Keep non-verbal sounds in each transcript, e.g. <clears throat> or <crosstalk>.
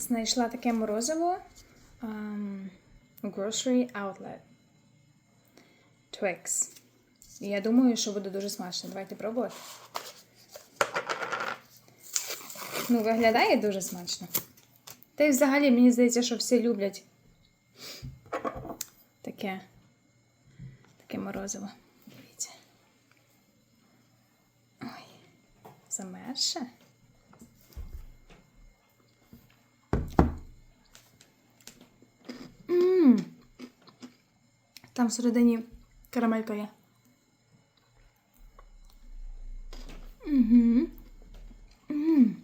Знайшла таке морозиво um, Grocery Outlet. Twix. І я думаю, що буде дуже смачно. Давайте пробувати. Ну, виглядає дуже смачно. Та й взагалі мені здається, що всі люблять таке, таке морозиво. Дивіться. Ой, замерше. Там всередині карамелька є. Угу. Мм.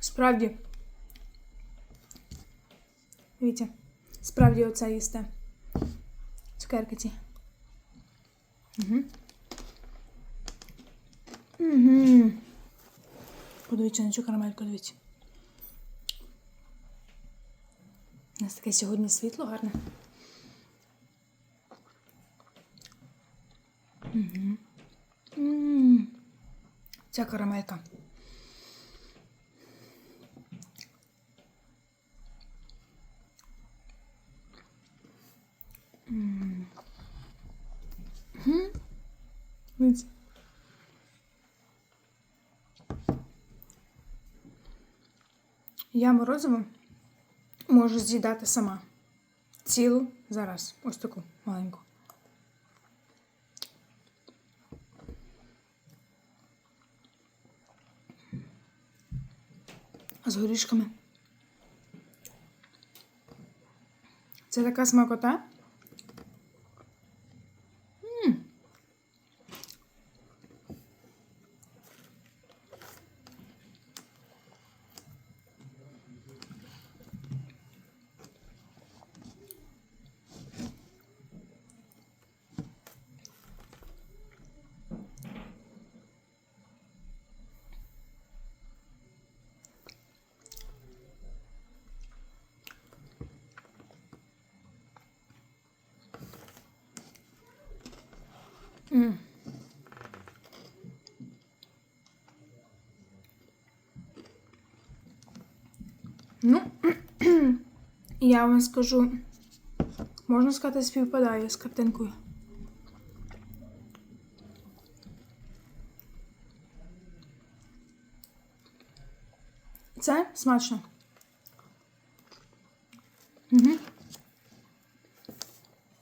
Справді. Дивіться, справді оце їсте. Цукерки ці. Угу. Угу. Подивіться на цю карамельку, дивіться. У нас таке сьогодні світло гарне. Угу. Ця карамелька. Я морозиво можу з'їдати сама. Цілу зараз. Ось таку маленьку. З горішками. Це така смакота. М. М. Ну, <clears throat> я вам скажу, можна сказати, співпадає з картинкою. Це смачно. Угу.